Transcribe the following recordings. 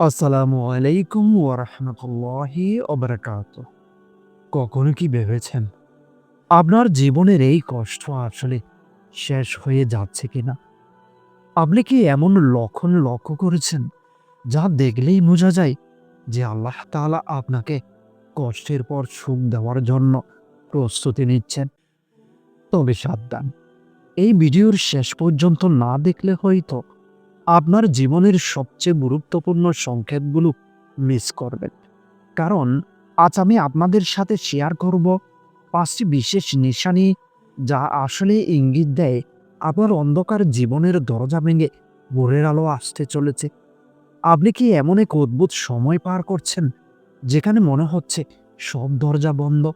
আসসালামু আলাইকুম ওরহমতুল্লাহি অবরাকাত কখনো কি ভেবেছেন আপনার জীবনের এই কষ্ট আসলে শেষ হয়ে যাচ্ছে কিনা? আপনি কি এমন লক্ষণ লক্ষ্য করেছেন যা দেখলেই বোঝা যায় যে আল্লাহ তাআলা আপনাকে কষ্টের পর সুখ দেওয়ার জন্য প্রস্তুতি নিচ্ছেন? তবে সাবধান, এই ভিডিওর শেষ পর্যন্ত না দেখলে হয়তো আপনার জীবনের সবচেয়ে গুরুত্বপূর্ণ সংকেতগুলো মিস করবেন। কারণ, আজ আমি আপনাদের সাথে শেয়ার করব পাঁচটি বিশেষ নিশানি যা আসলে ইঙ্গিত দেয় আপনার অন্ধকার জীবনের দরজা ভেঙে ভোরের আলো আসতে চলেছে। আপনি কি এমন এক অদ্ভুত সময় পার করছেন যেখানে মনে হচ্ছে সব দরজা বন্ধ,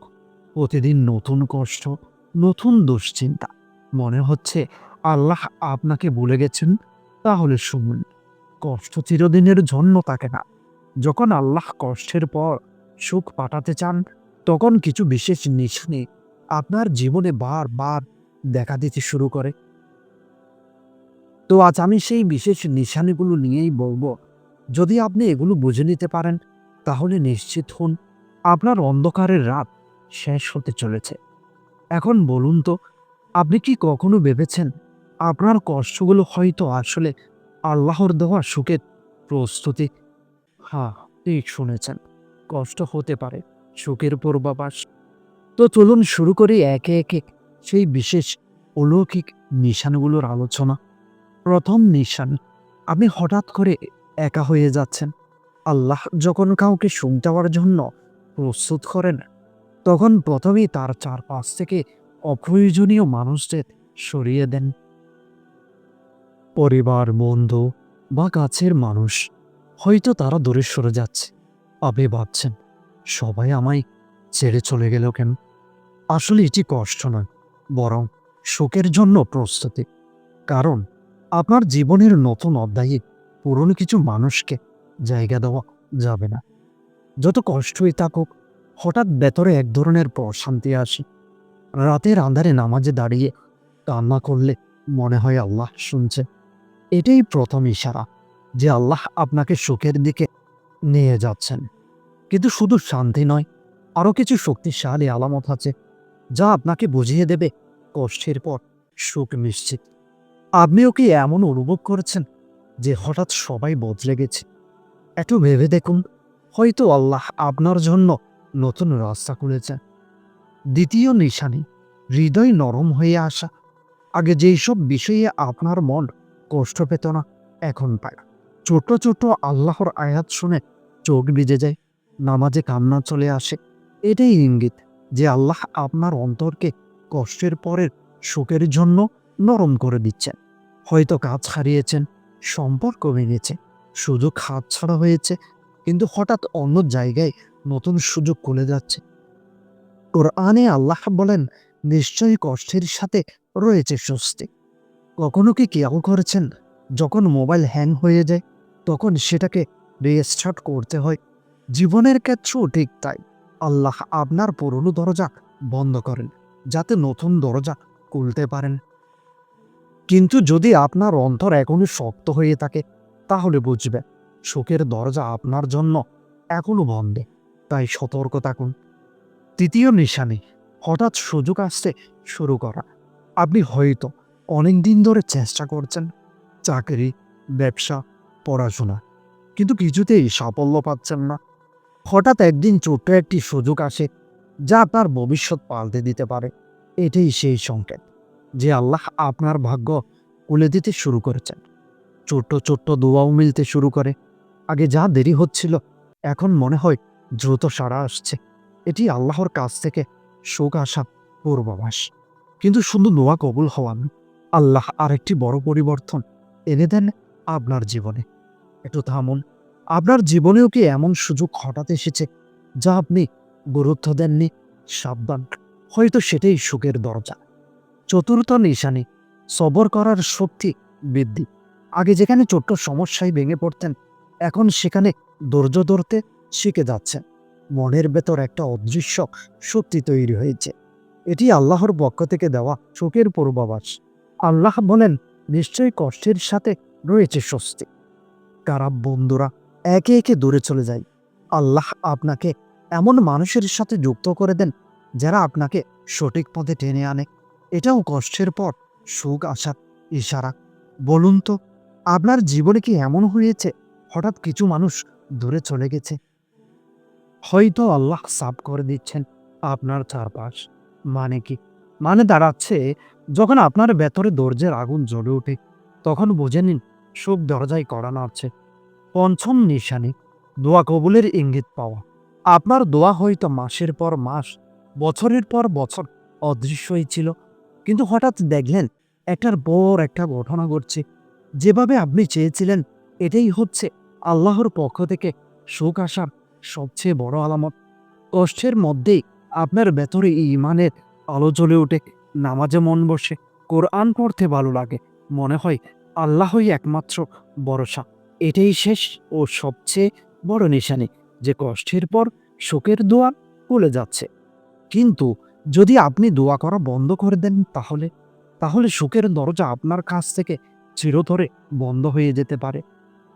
প্রতিদিন নতুন কষ্ট, নতুন দুশ্চিন্তা? মনে হচ্ছে আল্লাহ আপনাকে ভুলে গেছেন? তাহলে শুনুন, কষ্ট চিরদিনের জন্য থাকে না। যখন আল্লাহ কষ্টের পর সুখ পাঠাতে চান, তখন কিছু বিশেষ নিশানি আপনার জীবনে বারবার দেখা দিতে শুরু করে। তো আজ আমি সেই বিশেষ নিশানিগুলো নিয়েই বলব, যদি আপনি এগুলো বুঝে নিতে পারেন, তাহলে নিশ্চিত হন, আপনার অন্ধকারের রাত শেষ হতে চলেছে। এখন বলুন তো, আপনি কি কখনো ভেবেছেন আপনার কষ্টগুলো হয়তো আসলে আল্লাহর দেওয়া সুখের প্রস্তুতি। হ্যাঁ ঠিক শুনেছেন, কষ্ট হতে পারে সুখের পূর্বাভাস। তো চলুন শুরু করি একে একে সেই বিশেষ অলৌকিক নিশানগুলোর আলোচনা। প্রথম নিশান, আপনি হঠাৎ করে একা হয়ে যাচ্ছেন। আল্লাহ যখন কাউকে সুখ জন্য প্রস্তুত করেন, তখন প্রথমেই তার চারপাশ থেকে অপ্রয়োজনীয় মানুষদের সরিয়ে দেন। পরিবার, বন্ধু বা কাছের মানুষ, হয়তো তারা দূরে সরে যাচ্ছে। আপনি ভাবছেন, সবাই আমায় ছেড়ে চলে গেল কেন? আসলে এটি কষ্ট নয়, বরং শোকের জন্য প্রস্তুতি। কারণ আপনার জীবনের নতুন অধ্যায়ে পুরনো কিছু মানুষকে জায়গা দেওয়া যাবে না। যত কষ্টই থাকুক, হঠাৎ ভেতরে এক ধরনের প্রশান্তি আসে। রাতের আন্ধারে নামাজে দাঁড়িয়ে কান্না করলে মনে হয় আল্লাহ শুনছে। এটাই প্রথম ইশারা যে আল্লাহ আপনাকে সুখের দিকে নিয়ে যাচ্ছেন। কিন্তু শুধু শান্তি নয়, আরও কিছু শক্তিশালী আলামত আছে যা আপনাকে বুঝিয়ে দেবে কষ্টের পর সুখ নিশ্চিত। আপনিও কি এমন অনুভব করেছেন যে হঠাৎ সবাই বদলে গেছে? একটু ভেবে দেখুন, হয়তো আল্লাহ আপনার জন্য নতুন রাস্তা খুলেছেন। দ্বিতীয় নিশানি, হৃদয় নরম হয়ে আসা। আগে যেই সব বিষয়ে আপনার মন কষ্ট পেত না, এখন পায় ছোট ছোট আল্লাহর আয়াত শুনে চোখ ভিজে যায়, নামাজে কান্না চলে আসে। এটাই ইঙ্গিত যে আল্লাহ আপনার অন্তরকে কষ্টের পরের সুখের জন্য নরম করে দিচ্ছেন। হয়তো কাজ হারিয়েছেন, সম্পর্ক ভেঙেছে, সুযোগ হাতছাড়া হয়েছে, কিন্তু হঠাৎ অন্য জায়গায় নতুন সুযোগ খুলে যাচ্ছে। কোরআনে আল্লাহ বলেন, নিশ্চয়ই কষ্টের সাথে রয়েছে স্বস্তি। কখনো কি খেয়াল করেছেন? যখন মোবাইল হ্যাং হয়ে যায়, তখন সেটাকে রিস্টার্ট করতে হয়। জীবনের ক্ষেত্রেও ঠিক তাই। আল্লাহ আপনার পুরনো দরজা বন্ধ করেন, যাতে নতুন দরজা খুলতে পারেন। কিন্তু যদি আপনার অন্তর এখনও শক্ত হয়ে থাকে, তাহলে বুঝবেন, সুখের দরজা আপনার জন্য এখনও বন্ধে। তাই সতর্ক থাকুন। তৃতীয় নিশানি হঠাৎ সুযোগ আসতে শুরু করা। আপনি হয়তো অনেক দিন ধরে চেষ্টা করছেন চাকরি, ব্যবসা, পড়াশোনা, কিন্তু কিছুতেই সাফল্য পাচ্ছেন না। হঠাৎ একদিন ছোট্ট একটি সুযোগ আসে যা আপনার ভবিষ্যৎ পাল্টে দিতে পারে। এটাই সেই সংকেত যে আল্লাহ আপনার ভাগ্য খুলে দিতে শুরু করেছেন। ছোট্ট ছোট্ট দোয়াও মিলতে শুরু করে। আগে যা দেরি হচ্ছিল, এখন মনে হয় দ্রুত সাড়া আসছে। এটি আল্লাহর কাছ থেকে শোক আসা পূর্বাভাস। কিন্তু শুধু নোয়া কবুল হওয়া আল্লাহ আরেকটি বড় পরিবর্তন এনে দেন আপনার জীবনে। একটু থামুন, আপনার জীবনেও কি এমন সুযোগ হঠাৎ এসেছে যা আপনি গুরুত্ব দেননি? সাবধান, হয়তো সেটাই সুখের দরজা। চতুর্থ নিশানি, সবর করার শক্তি বৃদ্ধি। আগে যেখানে ছোট্ট সমস্যায় ভেঙে পড়তেন, এখন সেখানে ধৈর্য ধরতে শিখে যাচ্ছেন। মনের ভেতর একটা অদৃশ্য শক্তি তৈরি হয়েছে। এটি আল্লাহর পক্ষ থেকে দেওয়া সুখের পূর্বাভাস। আল্লাহ বলেন, নিশ্চয়ই কষ্টের সাথে রয়েছে স্বস্তি। খারাপ বন্ধুরা একে একে দূরে চলে যায়। আল্লাহ আপনাকে এমন মানুষের সাথে যুক্ত করে দেন, যারা আপনাকে সঠিক পথে টেনে আনে। এটাও কষ্টের পর সুখ আসার ইশারা। বলুন তো, আপনার জীবনে কি এমন হয়েছে, হঠাৎ কিছু মানুষ দূরে চলে গেছে? হয়তো আল্লাহ সাফ করে দিচ্ছেন আপনার চারপাশ। মানে কি? মানে দাঁড়াচ্ছে যখন আপনার ভেতরে দরজার আগুন জ্বলে ওঠে, তখন বুঝে নিন সুখ দরজায় করা নাড়ছে। পঞ্চম নিশানে, দোয়া কবুলের ইঙ্গিত পাওয়া। আপনার দোয়া হয়তো মাসের পর মাস, বছরের পর বছর অদৃশ্যই ছিল, কিন্তু হঠাৎ দেখলেন, একটার পর একটা ঘটনা ঘটছে। যেভাবে আপনি চেয়েছিলেন, এটাই হচ্ছে আল্লাহর পক্ষ থেকে সুখ আসার সবচেয়ে বড় আলামত। কষ্টের মধ্যেই আপনার ভেতরে ইমানের আলো জ্বলে ওঠে। নামাজে মন বসে, কোরআন পড়তে ভালো লাগে। মনে হয় আল্লাহই একমাত্র ভরসা। এটাই শেষ ও সবচেয়ে বড় নিশানি যে কষ্টের পর শোকের দোয়া খুলে যাচ্ছে। কিন্তু যদি আপনি দোয়া করা বন্ধ করে দেন তাহলে? তাহলে সুখের দরজা আপনার কাছ থেকে চিরতরে বন্ধ হয়ে যেতে পারে।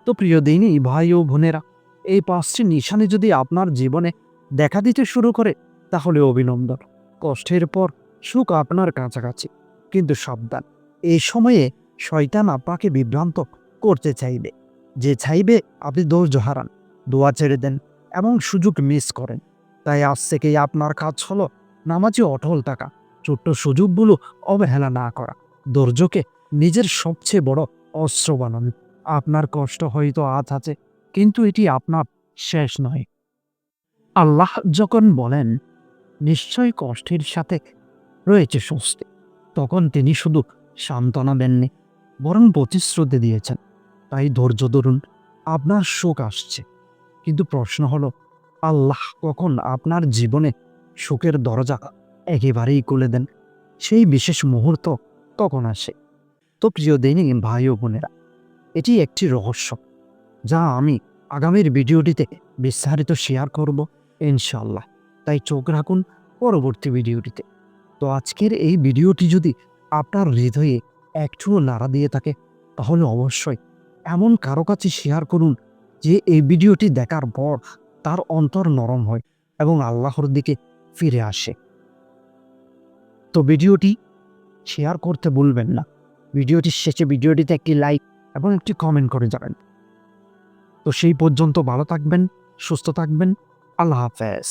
তো প্রিয় দিনই ভাই ও বোনেরা, এই পাঁচটি নিশানি যদি আপনার জীবনে দেখা দিতে শুরু করে, তাহলে অভিনন্দন। কষ্টের পর সুখ আপনার কাছাকাছি। কিন্তু সাবধান, এই সময়ে শয়তান আপনাকে বিভ্রান্ত করতে চাইবে। যে চাইবে, আপনি ধৈর্য হারান, দোয়া ছেড়ে দেন এবং সুযোগ মিস করেন। তাই আজ থেকেই আপনার কাজ হলো নামাজে অটল থাকা, ছোট্ট সুযোগগুলো অবহেলা না করা। ধৈর্যকে নিজের সবচেয়ে বড় অস্ত্র বানান। আপনার কষ্ট হয়তো আজ আছে, কিন্তু এটি আপনার শেষ নয়। আল্লাহ যখন বলেন, নিশ্চয় কষ্টের সাথে রয়েছে স্বস্তি। তখন তিনি শুধু সান্ত্বনা দেননি, বরং প্রতিশ্রুতি দিয়েছেন। তাই ধৈর্য ধরুন, আপনার শোক আসছে। কিন্তু প্রশ্ন হলো, আল্লাহ কখন আপনার জীবনে সুখের দরজা একেবারেই খুলে দেন? সেই বিশেষ মুহূর্ত কখন আসে? তো প্রিয় দিনই ভাই ও বোনেরা, এটি একটি রহস্য, যা আমি আগামীর ভিডিওটিতে বিস্তারিত শেয়ার করব ইনশাল্লাহ তাই চোখ রাখুন পরবর্তী ভিডিওটিতে। তো আজকের এই ভিডিওটি যদি আপনার হৃদয়ে একটুও নাড়া দিয়ে থাকে, তাহলে অবশ্যই এমন কারও কাছে শেয়ার করুন যে এই ভিডিওটি দেখার পর তার অন্তর নরম হয় এবং আল্লাহর দিকে ফিরে আসে। তো ভিডিওটি শেয়ার করতে ভুলবেন না। ভিডিওটির শেষে ভিডিওটিতে একটি লাইক এবং একটি কমেন্ট করে যাবেন। তো সেই পর্যন্ত ভালো থাকবেন, সুস্থ থাকবেন, আল্লাহ হাফেজ।